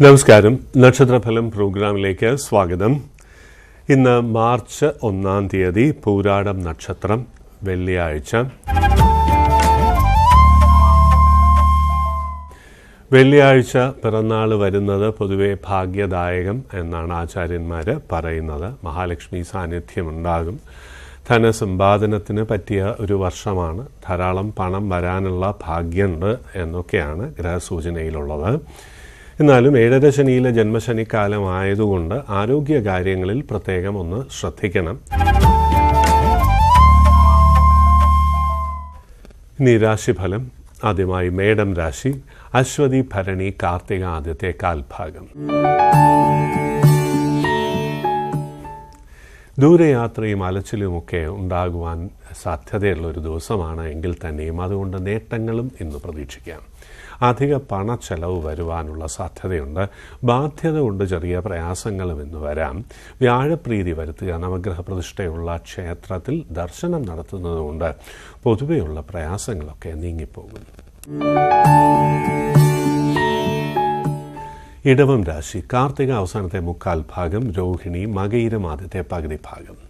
നമസ്കാരം. നക്ഷത്രഫലം പ്രോഗ്രാമിലേക്ക് സ്വാഗതം. ഇന്ന് മാർച്ച് ഒന്നാം തീയതി പൂരാടം നക്ഷത്രം വെള്ളിയാഴ്ച. വെള്ളിയാഴ്ച പിറന്നാൾ വരുന്നത് പൊതുവെ ഭാഗ്യദായകം എന്നാണ് ആചാര്യന്മാർ പറയുന്നത്. മഹാലക്ഷ്മി സാന്നിധ്യമുണ്ടാകും. ധനസമ്പാദനത്തിന് പറ്റിയ ഒരു വർഷമാണ്. ധാരാളം പണം വരാനുള്ള ഭാഗ്യമുണ്ട് എന്നൊക്കെയാണ് ഗ്രഹസൂചനയിലുള്ളത്. എന്നാലും ഏഴര ശനിയിലെ ജന്മശനിക്കാലമായതുകൊണ്ട് ആരോഗ്യ കാര്യങ്ങളിൽ പ്രത്യേകം ഒന്ന് ശ്രദ്ധിക്കണം. ഇനി രാശിഫലം. ആദ്യമായി മേടം രാശി. അശ്വതി ഭരണി കാർത്തിക ആദ്യത്തെ കാൽഭാഗം. ദൂരയാത്രയും അലച്ചിലുമൊക്കെ ഉണ്ടാകുവാൻ സാധ്യതയുള്ള ഒരു ദിവസമാണ് എങ്കിൽ തന്നെയും. അതുകൊണ്ട് നേട്ടങ്ങളും ഇന്ന് പ്രതീക്ഷിക്കാം. അധിക പണ ചെലവ് വരുവാനുള്ള സാധ്യതയുണ്ട്. ബാധ്യത കൊണ്ട് ചെറിയ പ്രയാസങ്ങളും ഇന്ന് വരാം. വ്യാഴപ്രീതി വരുത്തുക നവഗ്രഹ പ്രതിഷ്ഠയുള്ള ക്ഷേത്രത്തിൽ ദർശനം നടത്തുന്നതുകൊണ്ട് പൊതുവെയുള്ള പ്രയാസങ്ങളൊക്കെ നീങ്ങിപ്പോകുന്നു ഇടവം രാശി കാർത്തിക അവസാനത്തെ മുക്കാൽ ഭാഗം രോഹിണി മകയിരം ആദ്യത്തെ പകുതി ഭാഗം.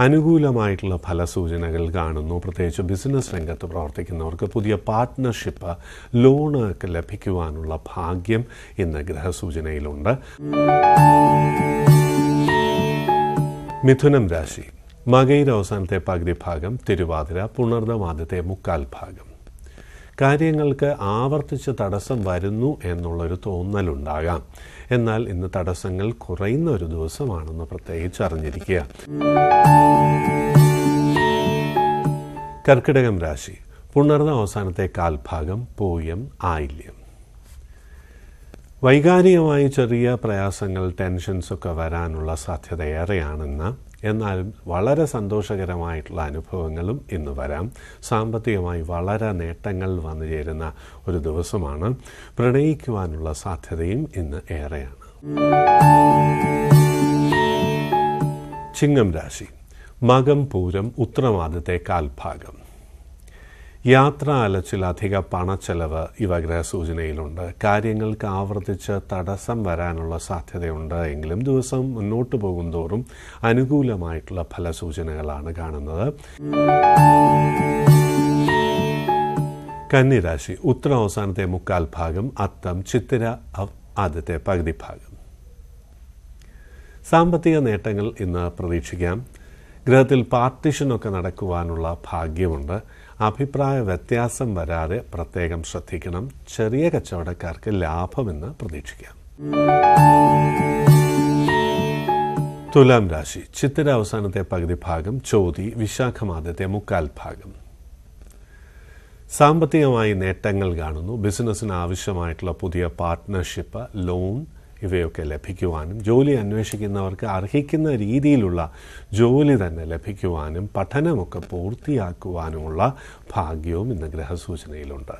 അനുകൂലമായിട്ടുള്ള ഫലസൂചനകൾ കാണുന്നു. പ്രത്യേകിച്ച് ബിസിനസ് രംഗത്ത് പ്രവർത്തിക്കുന്നവർക്ക് പുതിയ പാർട്ട്ണർഷിപ്പ് ലോണ് ഒക്കെ ലഭിക്കുവാനുള്ള ഭാഗ്യം ഇന്ന് ഗ്രഹസൂചനയിലുണ്ട്. മിഥുനം രാശി. മകയിര അവസാനത്തെ പകുതി ഭാഗം തിരുവാതിര പുനർനവാദത്തെ മുക്കാൽ ഭാഗം. കാര്യങ്ങൾക്ക് ആവർത്തിച്ച് തടസ്സം വരുന്നു എന്നുള്ളൊരു തോന്നലുണ്ടാകാം. എന്നാൽ ഇന്ന് തടസ്സങ്ങൾ കുറയുന്ന ഒരു ദിവസമാണെന്ന് പ്രത്യേകിച്ച് അറിഞ്ഞിരിക്കുക. കർക്കിടകം രാശി. പുണർന്ന അവസാനത്തെ കാൽഭാഗം പൂയം ആയില്യം. വൈകാരികമായി ചെറിയ പ്രയാസങ്ങൾ ടെൻഷൻസ് ഒക്കെ വരാനുള്ള സാധ്യത ഏറെയാണെന്ന് എന്നാലും വളരെ സന്തോഷകരമായിട്ടുള്ള അനുഭവങ്ങളും ഇന്ന് വരാം. സാമ്പത്തികമായി വളരെ നേട്ടങ്ങൾ വന്നു ചേരുന്ന ഒരു ദിവസമാണ്. പ്രണയിക്കുവാനുള്ള സാധ്യതയും ഇന്ന് ഏറെയാണ്. ചിങ്ങം രാശി. മകം പൂരം ഉത്തരമാദത്തെ കാൽഭാഗം. യാത്ര അലച്ചിൽ അധിക പണച്ചെലവ് ഇവ ഗ്രഹസൂചനയിലുണ്ട്. കാര്യങ്ങൾക്ക് ആവർത്തിച്ച് തടസ്സം വരാനുള്ള സാധ്യതയുണ്ട് എങ്കിലും ദിവസം മുന്നോട്ട് പോകുന്തോറും അനുകൂലമായിട്ടുള്ള ഫലസൂചനകളാണ് കാണുന്നത്. കന്നിരാശി ഉത്തര അവസാനത്തെ മുക്കാൽ ഭാഗം അത്തം ചിത്തിര ആദ്യത്തെ പകുതി ഭാഗം. സാമ്പത്തിക നേട്ടങ്ങൾ ഇന്ന് പ്രതീക്ഷിക്കാം. ഗ്രഹത്തിൽ പാർട്ടിഷനൊക്കെ നടക്കുവാനുള്ള ഭാഗ്യമുണ്ട്. അഭിപ്രായ വ്യത്യാസം വരാതെ പ്രത്യേകം ശ്രദ്ധിക്കണം. ചെറിയ കച്ചവടക്കാർക്ക് ലാഭമെന്ന് പ്രതീക്ഷിക്കാം. തുലാം രാശി ചിത്തിര അവസാനത്തെ പകുതി ഭാഗം ചോതി വിശാഖമാദ്യത്തെ മുക്കാൽ ഭാഗം. സാമ്പത്തികമായി നേട്ടങ്ങൾ കാണുന്നു. ബിസിനസ്സിന് ആവശ്യമായിട്ടുള്ള പുതിയ പാർട്ട്ണർഷിപ്പ് ലോൺ ഇവയൊക്കെ ലഭിക്കുവാനും ജോലി അന്വേഷിക്കുന്നവർക്ക് അർഹിക്കുന്ന രീതിയിലുള്ള ജോലി തന്നെ ലഭിക്കുവാനും പഠനമൊക്കെ പൂർത്തിയാക്കുവാനുമുള്ള ഭാഗ്യവും ഇന്ന് ഗ്രഹസൂചനയിലുണ്ട്.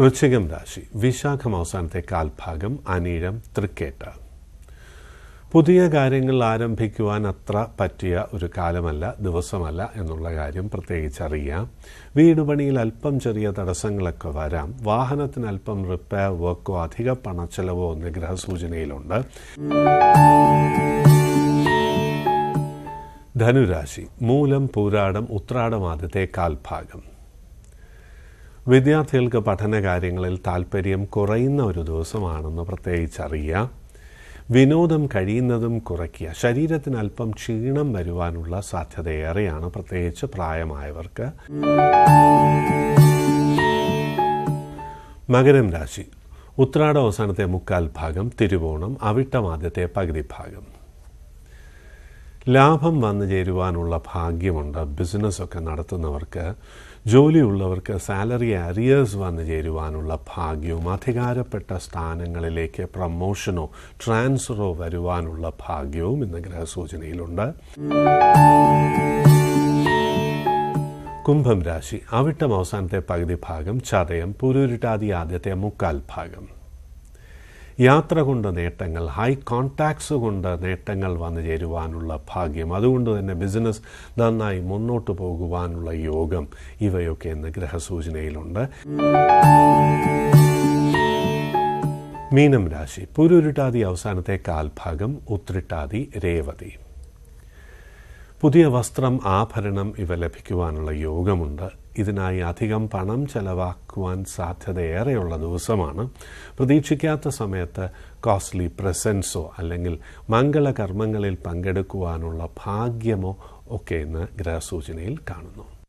വൃശ്ചികം രാശി വിശാഖം അവസാനത്തെ കാൽഭാഗം അനീഴം തൃക്കേട്ട. പുതിയ കാര്യങ്ങൾ ആരംഭിക്കുവാൻ അത്ര പറ്റിയ ഒരു കാലമല്ല ദിവസമല്ല എന്നുള്ള കാര്യം പ്രത്യേകിച്ച് അറിയാം വീട് പണിയിൽ അല്പം ചെറിയ തടസ്സങ്ങളൊക്കെ വരാം. വാഹനത്തിന് അല്പം റിപ്പയർ വർക്കോ അധിക പണച്ചെലവോ എന്ന ഗ്രഹസൂചനയിലുണ്ട്. ധനുരാശി മൂലം പൂരാടം ഉത്രാടം ആദ്യത്തെ കാൽഭാഗം. വിദ്യാർത്ഥികൾക്ക് പഠന കാര്യങ്ങളിൽ താല്പര്യം കുറയുന്ന ഒരു ദിവസമാണെന്ന് പ്രത്യേകിച്ചറിയാം. വിനോദം കഴിയുന്നതും കുറയ്ക്കുക. ശരീരത്തിന് അല്പം ക്ഷീണം വരുവാനുള്ള സാധ്യത ഏറെയാണ് പ്രത്യേകിച്ച് പ്രായമായവർക്ക്. മകരം രാശി. ഉത്രാട അവസാനത്തെ മുക്കാൽ ഭാഗം തിരുവോണം അവിട്ടം ആദ്യത്തെ പകുതി ഭാഗം. ലാഭം വന്നു ചേരുവാനുള്ള ഭാഗ്യമുണ്ട്. ബിസിനസ്സൊക്കെ നടത്തുന്നവർക്ക് ജോലിയുള്ളവർക്ക് സാലറി അരിയേഴ്സ് വന്നു ചേരുവാനുള്ള ഭാഗ്യവും അധികാരപ്പെട്ട സ്ഥാനങ്ങളിലേക്ക് പ്രമോഷനോ ട്രാൻസ്ഫറോ വരുവാനുള്ള ഭാഗ്യവും ഇന്ന് ഗ്രഹസൂചനയിലുണ്ട്. കുംഭം രാശി അവിട്ടം അവസാനത്തെ പകുതി ഭാഗം ചതയം പുരുരുട്ടാതി ആദ്യത്തെ മുക്കാൽ ഭാഗം. യാത്ര കൊണ്ട് നേട്ടങ്ങൾ ഹൈ കോൺടാക്ട്സ് കൊണ്ട് നേട്ടങ്ങൾ വന്നു ചേരുവാനുള്ള ഭാഗ്യം. അതുകൊണ്ട് തന്നെ ബിസിനസ് നന്നായി മുന്നോട്ട് പോകുവാനുള്ള യോഗം ഇവയൊക്കെ ഇന്ന് ഗ്രഹസൂചനയിലുണ്ട്. മീനം രാശി പുരുരുട്ടാതി അവസാനത്തെ കാൽഭാഗം ഉത്രിട്ടാതി രേവതി. പുതിയ വസ്ത്രം ആഭരണം ഇവ ലഭിക്കുവാനുള്ള യോഗമുണ്ട്. ഇതിനായി അധികം പണം ചെലവാക്കുവാൻ സാധ്യതയേറെയുള്ള ദിവസമാണ്. പ്രതീക്ഷിക്കാത്ത സമയത്ത് കോസ്റ്റ്ലി പ്രസൻസോ അല്ലെങ്കിൽ മംഗളകർമ്മങ്ങളിൽ പങ്കെടുക്കുവാനുള്ള ഭാഗ്യമോ ഒക്കെ ഇന്ന് ഗ്രഹസൂചനയിൽ കാണുന്നു.